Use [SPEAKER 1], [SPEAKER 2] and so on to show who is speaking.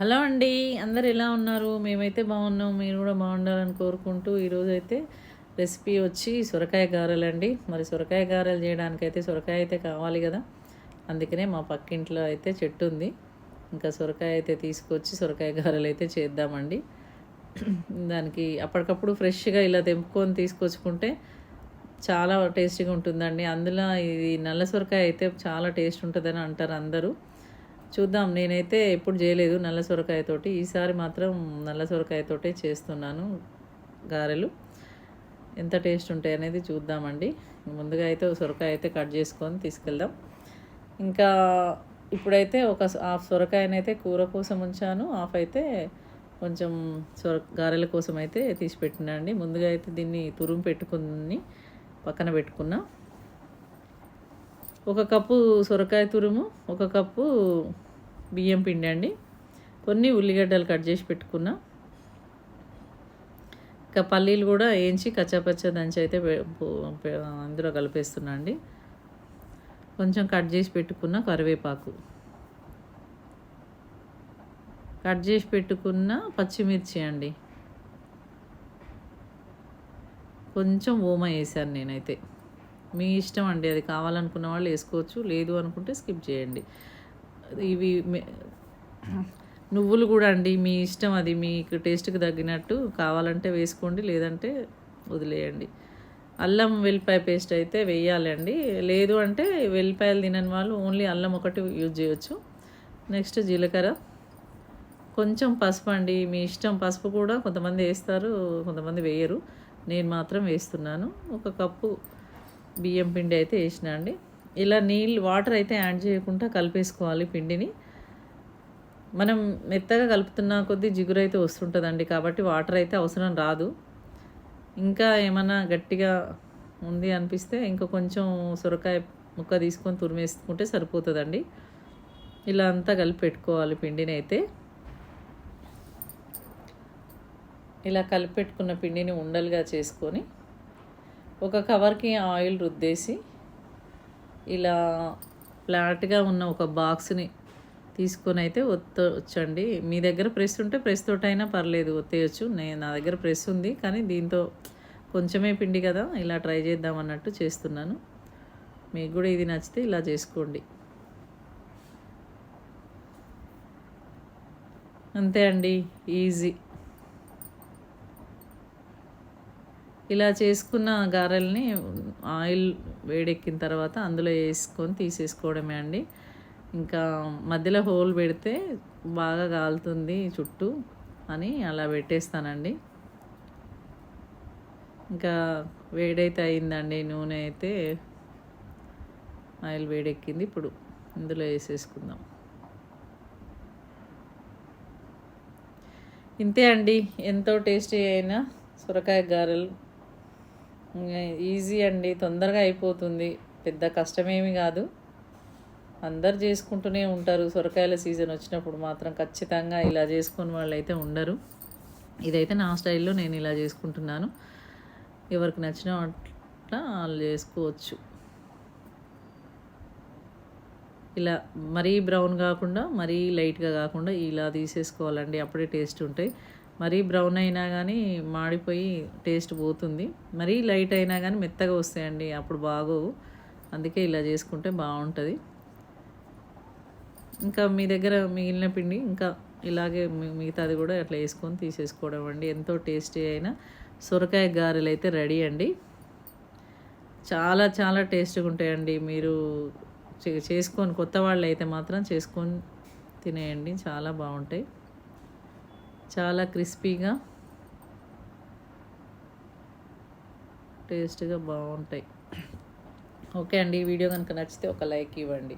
[SPEAKER 1] Hello అండి అందరు ఎలా ఉన్నారు? మేమైతే బాగున్నాం మీరు కూడా బాగుండాలని కోరుకుంటూ ఈరోజు అయితే రెసిపీ వచ్చి సొరకాయ గారెలు అండి. మరి సొరకాయ గారెలు చేయడానికి అయితే సొరకాయ అయితే కావాలి కదా. అందుకనే మా పక్కింట్లో అయితే చెట్టు ఉంది. ఇంకా సొరకాయ అయితే తీసుకొచ్చి సొరకాయ గారెలు అయితే చేద్దామండి. దానికి అప్పటికప్పుడు ఫ్రెష్గా ఇలా తెంపుకొని తీసుకొచ్చుకుంటే చాలా టేస్టీగా ఉంటుందండి. అందులో ఇది నల్ల సొరకాయ అయితే చాలా టేస్ట్ ఉంటుందని అంటారు అందరూ. చూద్దాం. నేనైతే ఎప్పుడు చేయలేదు నల్ల సొరకాయతోటి ఈసారి మాత్రం నల్ల సొరకాయతోటే చేస్తున్నాను గారెలు. ఎంత టేస్ట్ ఉంటాయి అనేది చూద్దామండి. ముందుగా అయితే సొరకాయ అయితే కట్ చేసుకొని తీసుకెళ్దాం. ఇంకా ఇప్పుడైతే ఒక హాఫ్ సొరకాయనైతే కూర కోసం ఉంచాను. హాఫ్ అయితే కొంచెం సొర గారెల కోసం అయితే తీసి పెట్టినండి ముందుగా అయితే దీన్ని తురుము పెట్టుకుని పక్కన పెట్టుకున్నా. ఒక కప్పు సొరకాయ తురుము ఒక కప్పు బియ్యం పిండి అండి. కొన్ని ఉల్లిగడ్డలు కట్ చేసి పెట్టుకున్నా. ఇంకా పల్లీలు కూడా వేయించి కచ్చాపచ్చ దంచి అయితే అందులో కలిపేస్తున్నా అండి. కొంచెం కట్ చేసి పెట్టుకున్న కరివేపాకు. కట్ చేసి పెట్టుకున్న పచ్చిమిర్చి అండి. కొంచెం ఓమ వేసాను నేనైతే. మీ ఇష్టం అండి. అది కావాలనుకున్న వాళ్ళు వేసుకోవచ్చు. లేదు అనుకుంటే స్కిప్ చేయండి. ఇవి నువ్వులు కూడా అండి. మీ ఇష్టం అది. మీకు టేస్ట్కి తగ్గినట్టు కావాలంటే వేసుకోండి. లేదంటే వదిలేయండి. అల్లం వెల్లిపాయ పేస్ట్ అయితే వేయాలండి. లేదు అంటే వెల్లిపాయలు తినని వాళ్ళు ఓన్లీ అల్లం ఒకటి యూజ్ చేయొచ్చు. నెక్స్ట్ జీలకర్ర. కొంచెం పసుపు అండి. మీ ఇష్టం పసుపు కూడా కొంతమంది వేస్తారు కొంతమంది వేయరు. నేను మాత్రం వేస్తున్నాను. ఒక కప్పు బియ్యం పిండి అయితే వేసిన అండి. ఇలా నీళ్ళు వాటర్ అయితే యాడ్ చేయకుండా కలిపేసుకోవాలి పిండిని. మనం మెత్తగా కలుపుతున్న కొద్దీ జిగురు అయితే వస్తుంటుందండి కాబట్టి వాటర్ అయితే అవసరం రాదు. ఇంకా ఏమైనా గట్టిగా ఉంది అనిపిస్తే ఇంకా కొంచెం సొరకాయ ముక్క తీసుకొని తురిమేసుకుంటే సరిపోతుందండి. ఇలా అంతా కలిపి పెట్టుకోవాలి పిండిని అయితే. ఇలా కలిపి పెట్టుకున్న పిండిని ఉండలుగా చేసుకొని ఒక కవర్కి ఆయిల్ రుద్దేసి ఇలా ఫ్లాట్గా ఉన్న ఒక బాక్స్ని తీసుకొని అయితే ఒత్తొచ్చండి. మీ దగ్గర ప్రెస్ ఉంటే ప్రెస్ తోటైనా పర్లేదు ఒత్తేయచ్చు. నేను నా దగ్గర ప్రెస్ ఉంది కానీ దీంతో కొంచెమే పిండి కదా ఇలా ట్రై చేద్దాం అన్నట్టు చేస్తున్నాను. మీకు కూడా ఇది నచ్చితే ఇలా చేసుకోండి. అంతే అండి ఈజీ. ఇలా చేసుకున్న గారెల్ని ఆయిల్ వేడెక్కిన తర్వాత అందులో వేసుకొని తీసేసుకోవడమే అండి. ఇంకా మధ్యలో హోల్ పెడితే బాగా కాలుతుంది చుట్టూ అని అలా పెట్టేస్తానండి. ఇంకా వేడైతే అయిందండి నూనె అయితే ఆయిల్ వేడెక్కింది. ఇప్పుడు ఇందులో వేసేసుకుందాం. ఇంతే అండి. ఎంతో టేస్టీ అయిన సొరకాయ గారెలు. ఈజీ అండి తొందరగా అయిపోతుంది. పెద్ద కష్టమేమి కాదు. అందరు చేసుకుంటూనే ఉంటారు. సొరకాయల సీజన్ వచ్చినప్పుడు మాత్రం ఖచ్చితంగా ఇలా చేసుకుని వాళ్ళు అయితే ఉండరు. ఇదైతే నా స్టైల్లో నేను ఇలా చేసుకుంటున్నాను. ఎవరికి నచ్చిన అట్లా వాళ్ళు చేసుకోవచ్చు. ఇలా మరీ బ్రౌన్ కాకుండా మరీ లైట్గా కాకుండా ఇలా తీసేసుకోవాలండి. అప్పుడే టేస్ట్ ఉంటాయి. మరీ బ్రౌన్ అయినా కానీ మాడిపోయి టేస్ట్ పోతుంది. మరీ లైట్ అయినా కానీ మెత్తగా వస్తాయండి. అప్పుడు బాగోవు. అందుకే ఇలా చేసుకుంటే బాగుంటుంది. ఇంకా మీ దగ్గర మిగిలిన పిండి ఇంకా ఇలాగే మిగతాది కూడా అట్లా వేసుకొని తీసేసుకోవడం అండి. ఎంతో టేస్టీ అయిన సొరకాయ గారెలు అయితే రెడీ అండి. చాలా చాలా టేస్ట్గా ఉంటాయండి. మీరు చే- చేసుకొని కొత్త వాళ్ళు అయితే మాత్రం చేసుకొని తినేయండి. చాలా బాగుంటాయి. చాలా క్రిస్పీగా టేస్ట్గా బాగుంటాయి. ఓకే అండి ఈ వీడియో కనుక నచ్చితే ఒక లైక్ ఇవ్వండి.